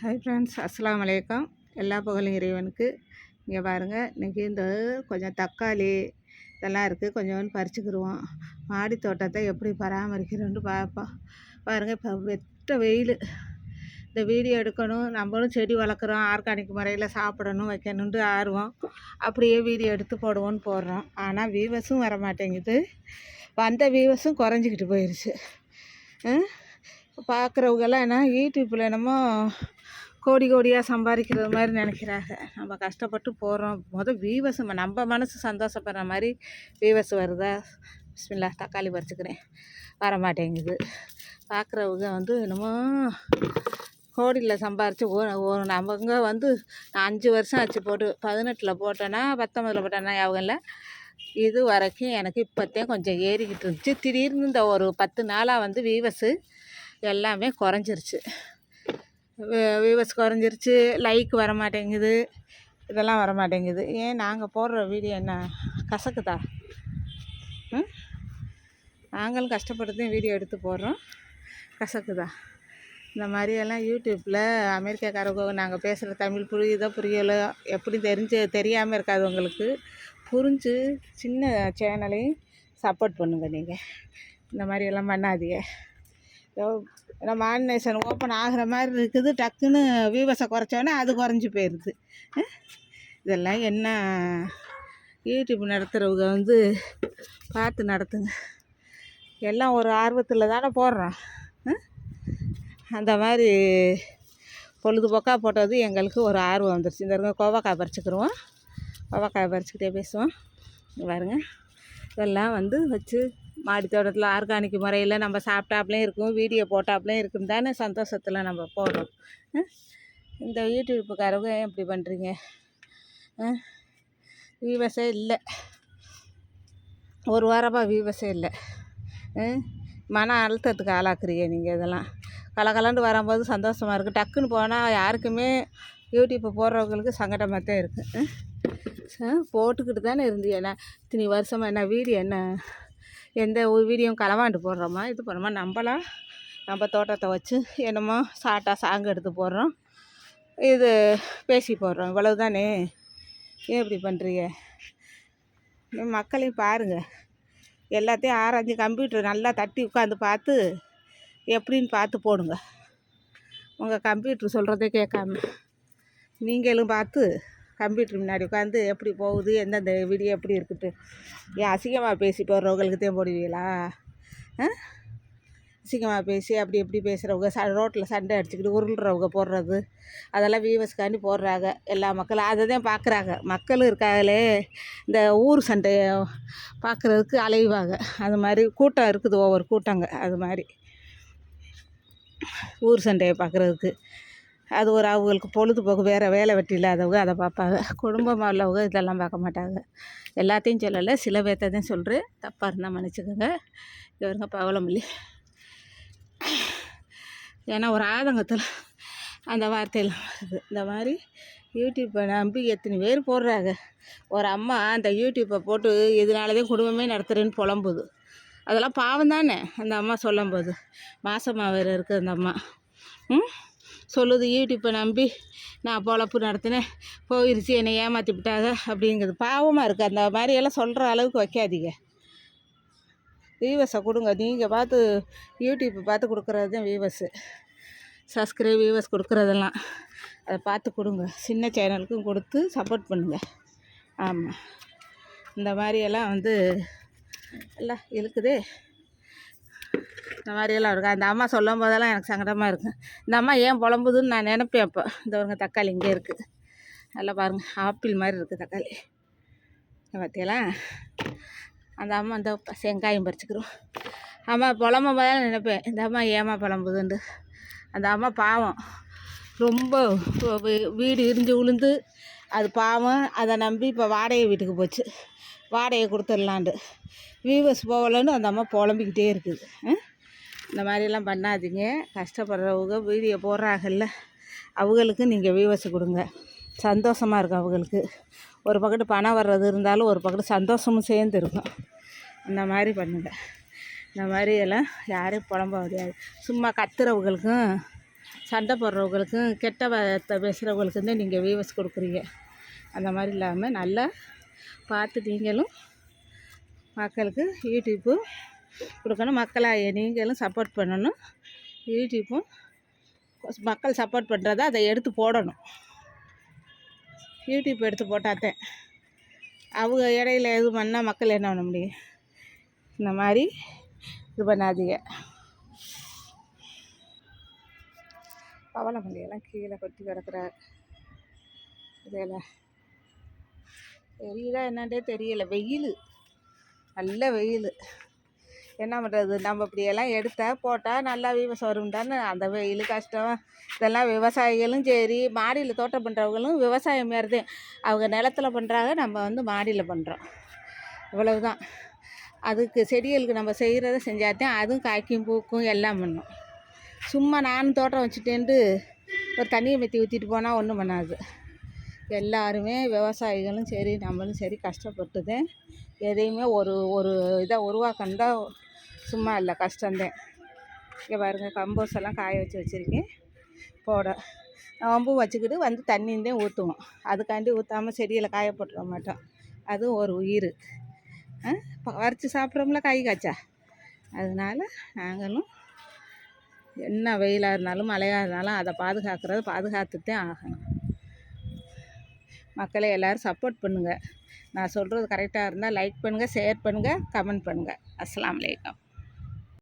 Hi friends அஸ்லாம் வலைக்கம் எல்லா புகழும் இறைவனுக்கு. இங்கே பாருங்கள் இன்றைக்கி இந்த கொஞ்சம் தக்காளி இதெல்லாம் இருக்குது கொஞ்சோண்டு பறிச்சுக்கிடுவோம் மாடி தோட்டத்தை எப்படி பராமரிக்கிறோன்னு பார்ப்போம். பாருங்கள் இப்போ வெட்ட வெயில். இந்த வீடியோ எடுக்கணும். நம்மளும் செடி வளர்க்குறோம். ஆர்கானிக் முறையில் சாப்பிடணும் வைக்கணுன்ட்டு ஆர்வம். அப்படியே வீடியோ எடுத்து போடுவோன்னு போடுறோம். ஆனால் வியூவர்ஸும் வர மாட்டேங்குது வந்த வியூவர்ஸும் குறைஞ்சிக்கிட்டு போயிடுச்சு பார்க்குறவங்கெல்லாம் என்ன யூடியூப்பில் என்னமோ கோடி கோடியாக சம்பாதிக்கிறது மாதிரி நினைக்கிறாங்க. நம்ம கஷ்டப்பட்டு போகிறோம் மொதல் வீவர்ஸ் நம்ம மனசு சந்தோஷப்படுற மாதிரி வீவர்ஸ் வருதா? பிஸ்மில்லா தக்காளி பறிச்சுக்கிறேன். வர மாட்டேங்குது பார்க்குறவங்க வந்து என்னமோ கோடியில் சம்பாரித்து ஒரு ஒரு நமங்க வந்து நான் அஞ்சு வருஷம் ஆச்சு போட்டு பதினெட்டில் போட்டேன்னா பத்தொம்பதில் போட்டேன்னா ஞாபகம் இல்லை. இது வரைக்கும் எனக்கு இப்போத்தையும் கொஞ்சம் ஏறிக்கிட்டு இருந்துச்சு. திடீர்னு இந்த ஒரு பத்து நாளாக வந்து வீவஸு எல்லாமே குறைஞ்சிருச்சு. வியூவர்ஸ் குறைஞ்சிருச்சு லைக் வர மாட்டேங்குது இதெல்லாம் வர மாட்டேங்குது ஏன் நாங்கள் போடுற வீடியோ என்ன? கசக்குதா? நாங்களும் கஷ்டப்பட்டு தான் வீடியோ எடுத்து போடுறோம். கசக்குதா? இந்த மாதிரியெல்லாம் யூடியூப்பில் அமெரிக்காக்காரங்க நாங்கள் பேசுகிற தமிழ் புரியுதோ புரியலோ எப்படி தெரிஞ்சு தெரியாமல் இருக்காது உங்களுக்கு புரிஞ்சு சின்ன சேனலையும் சப்போர்ட் பண்ணுங்கள் நீங்கள் இந்த மாதிரியெல்லாம் பண்ணாதீங்க. நம்ம மானினேஷன் ஓப்பன் ஆகிற மாதிரி இருக்குது. டக்குன்னு வியூவர்ஸை குறைச்சோன்னே அது குறைஞ்சி போயிடுது இதெல்லாம் என்ன? யூடியூப் நடத்துகிறவங்க வந்து பார்த்து நடத்துங்க. எல்லாம் ஒரு ஆர்வத்தில் தானே போடுறோம். அந்த மாதிரி பொழுதுபோக்காக போட்டது எங்களுக்கு ஒரு ஆர்வம் வந்துருச்சு. இந்த இருக்க கோவக்காய் பறிச்சுக்கிறோம் கோவக்காய் பறிச்சுக்கிட்டே பேசுவோம். பாருங்க. இதெல்லாம் வந்து வச்சு மாடி தோட்டத்தில் ஆர்கானிக் முறையில் நம்ம சாப்பிட்டாப்லையும் இருக்கும் வீடியோ போட்டாப்லையும் இருக்கும். தானே சந்தோஷத்தில் நம்ம போடுறோம் இந்த யூடியூப்புக்காரவங்க ஏன் இப்படி பண்ணுறீங்க விவசாயம் இல்லை. ஒரு வாரமாக விவசாயம் இல்லை. மன அழுத்தத்துக்கு ஆளாக்குறீங்க நீங்கள் இதெல்லாம். கலகலண்டு வரும்போது சந்தோஷமாக இருக்குது டக்குன்னு போனால் யாருக்குமே யூடியூப்பு போடுறவங்களுக்கு சங்கடமாக தான் இருக்குது போட்டுக்கிட்டு தானே இருந்தீங்க இத்தனை வருஷமாக என்ன வீடியோ என்ன? எந்த ஒரு வீடியோவும் களவாண்டு போடுறோமா? இது பண்ணுறோமா நம்மளாம் நம்ம தோட்டத்தை வச்சு என்னமோ சாட்டாக சாங்கு எடுத்து போடுறோம். இது பேசி போடுறோம். இவ்வளவு தானே ஏன் இப்படி பண்ணுறீங்க மக்களையும் பாருங்கள் எல்லாத்தையும் ஆராய்ஞ்சு கம்ப்யூட்டர் நல்லா தட்டி உட்காந்து பார்த்து எப்படின்னு பார்த்து போடுங்க. உங்கள் கம்ப்யூட்ரு சொல்கிறதே கேட்காம நீங்களும் பார்த்து கம்ப்யூட்டர் முன்னாடி உட்காந்து எப்படி போகுது எந்தெந்த வீடியோ எப்படி இருக்குது ஏன் அசிங்கமாக பேசி போடுறவங்களுக்கு தான் போடுவீங்களா? அசிங்கமாக பேசி அப்படி எப்படி பேசுகிறவங்க ச ரோட்டில் சண்டை அடிச்சுக்கிட்டு உருள்றவங்க போடுறது. அதெல்லாம் வியூவர்ஸ்க்காண்டி போடுறாங்க. எல்லா மக்களும் அதை தான் பார்க்குறாங்க. மக்களும் இருக்காங்களே இந்த ஊர் சண்டையை பார்க்குறதுக்கு அலைவாங்க. அது மாதிரி கூட்டம் இருக்குது ஒவ்வொரு கூட்டங்க. அது மாதிரி ஊர் சண்டையை பார்க்குறதுக்கு. அது ஒரு அவங்களுக்கு பொழுதுபோக்கு வேறு வேலை வெட்டி இல்லாதவங்க அதை பார்ப்பாங்க. குடும்பமாக உள்ளவங்க இதெல்லாம் பார்க்க மாட்டாங்க. எல்லாத்தையும் சொல்லலை சில பேர்த்ததையும் தான் சொல்கிறேன் தப்பாக இருந்தால் மன்னிச்சுக்கோங்க இவருங்க பவளமல்லி. ஏன்னா ஒரு ஆதங்கத்தில் அந்த வார்த்தையெல்லாம் வருது. இந்த மாதிரி யூடியூப்பை நம்பி எத்தனை பேர் போடுறாங்க. ஒரு அம்மா அந்த யூடியூப்பை போட்டு இதனாலதே குடும்பமே நடத்துகிறேன்னு புலம்புது. அதெல்லாம் பாவம் தானே அந்த அம்மா சொல்லும்போது. மாதமாக வேறு இருக்குது அந்த அம்மா. ம்? சொல்லுது யூடியூப்பை நம்பி நான் பொழப்பு நடத்தினேன். போயிடுச்சு என்னை ஏமாற்றி விட்டாத அப்படிங்கிறது பாவமாக இருக்குது அந்த மாதிரியெல்லாம் சொல்கிற அளவுக்கு வைக்காதீங்க. வீவஸை கொடுங்க. நீங்கள் பார்த்து யூடியூப்பை பார்த்து கொடுக்குறது தான் வீவர்ஸு சப்ஸ்கிரைப் வீவர்ஸ் கொடுக்குறதெல்லாம். அதை பார்த்து கொடுங்க. சின்ன சேனலுக்கும் கொடுத்து சப்போர்ட் பண்ணுங்கள் ஆமாம் இந்த மாதிரியெல்லாம் வந்து எல்லாம் இருக்குதே இந்த மாதிரியெல்லாம் இருக்கும். அந்த அம்மா சொல்லும் போதெல்லாம் எனக்கு சங்கடமாக இருக்கும். இந்த அம்மா ஏன் புலம்புதுன்னு நான் நினப்பேன் அப்போ. இந்த ஒருங்க தக்காளி இங்கே இருக்குது நல்லா பாருங்கள் ஆப்பிள் மாதிரி இருக்குது தக்காளி. பார்த்தீங்களா அந்த அம்மா இந்த செங்காயம் பறிச்சுக்கிறோம். அம்மா புலம்பும் போதெல்லாம் நினைப்பேன் இந்த அம்மா ஏமா புலம்புதுண்டு அந்த அம்மா பாவம். ரொம்ப வீடு இடிஞ்சு விழுந்து அது பாவம். அதை நம்பி இப்போ வாடகை வீட்டுக்கு போச்சு. வாடகை கொடுத்துடலான்ட்டு. வீவர்ஸ் போகலன்னு அந்த அம்மா புலம்பிக்கிட்டே இருக்குது. இந்த மாதிரிலாம் பண்ணாதீங்க. கஷ்டப்படுறவங்க வீடியோ போடுறாங்கல்ல அவங்களுக்கு நீங்கள் வியூவர்ஸ் கொடுங்க. சந்தோஷமாக இருக்கும் அவங்களுக்கு. ஒரு பக்கத்து பணம் வர்றது இருந்தாலும் ஒரு பக்கத்து சந்தோஷமும் சேர்ந்து இருக்கும். அந்த மாதிரி பண்ணுங்கள் இந்த மாதிரி எல்லாம் யாரும் புலம்ப முடியாது. சும்மா கத்துறவங்களுக்கும் சண்டை போடுறவங்களுக்கும் கெட்ட வார்த்தை பேசுகிறவங்களுக்கும் தான் நீங்கள் வியூவர்ஸ் கொடுக்குறீங்க. அந்த மாதிரி இல்லாமல் நல்லா பார்த்து நீங்களும் மக்களுக்கு யூடியூப்பு கொடுக்கணும். மக்களாக நீங்களும் சப்போர்ட் பண்ணணும். யூடியூப்பும் மக்கள் சப்போர்ட் பண்ணுறத அதை எடுத்து போடணும். யூடியூப் எடுத்து போட்டாத்தேன் அவங்க இடையில எது பண்ணால் மக்கள் என்ன பண்ண முடியும்? இந்த மாதிரி இது பண்ணாதீங்க. பவளமல்லியெல்லாம் கீழே கொட்டி கிடக்குறாரு. இதெல்லாம் தெரியல என்னன்றே தெரியல. வெயில். நல்ல வெயில். என்ன பண்ணுறது நம்ம இப்படியெல்லாம் எடுத்தால் போட்டால் நல்லா விவசாயம் வரும்டான்னு அந்த வெயில் கஷ்டம் இதெல்லாம் விவசாயிகளும் சரி மாடியில் தோட்டம் பண்ணுறவங்களும் விவசாயம் மாரி தான் அவங்க நிலத்துல பண்ணுறாங்க நம்ம வந்து மாடியில் பண்ணுறோம் இவ்வளவு தான் அதுக்கு செடிகளுக்கு நம்ம செய்கிறத செஞ்சாதான் அதுவும் காய்க்கும் பூக்கும் எல்லாம் பண்ணும். சும்மா நானும் தோட்டம் வச்சுட்டேன்ட்டு ஒரு தண்ணியை மெத்தி ஊற்றிட்டு போனால் ஒன்றும் பண்ணாது. எல்லாருமே விவசாயிகளும் சரி நம்மளும் சரி கஷ்டப்பட்டுதான் எதையுமே ஒரு ஒரு இதை உருவாக்கணுண்டா சும்மா இல்லை கஷ்டந்தேன் இங்கே பாருங்கள் கம்போஸ் எல்லாம் காய வச்சு வச்சுருக்கேன். போட. நோம்பும் வச்சுக்கிட்டு வந்து தண்ணியும் தான் ஊற்றுவோம் அதுக்காண்டி ஊற்றாம செடியில் காய போட்டுற மாட்டோம். அதுவும் ஒரு உயிர். பறித்து சாப்பிட்றோம்ல காய் காய்ச்சா அதனால நாங்களும் என்ன வெயிலாக இருந்தாலும் மழையாக இருந்தாலும் அதை பாதுகாக்கிறது பாதுகாத்துட்டே ஆகணும். மக்களை எல்லோரும் சப்போர்ட் பண்ணுங்கள் நான் சொல்கிறது கரெக்டாக இருந்தால் லைக் பண்ணுங்கள் ஷேர் பண்ணுங்கள் கமெண்ட் பண்ணுங்கள் அஸ்லாம் வலைக்கம்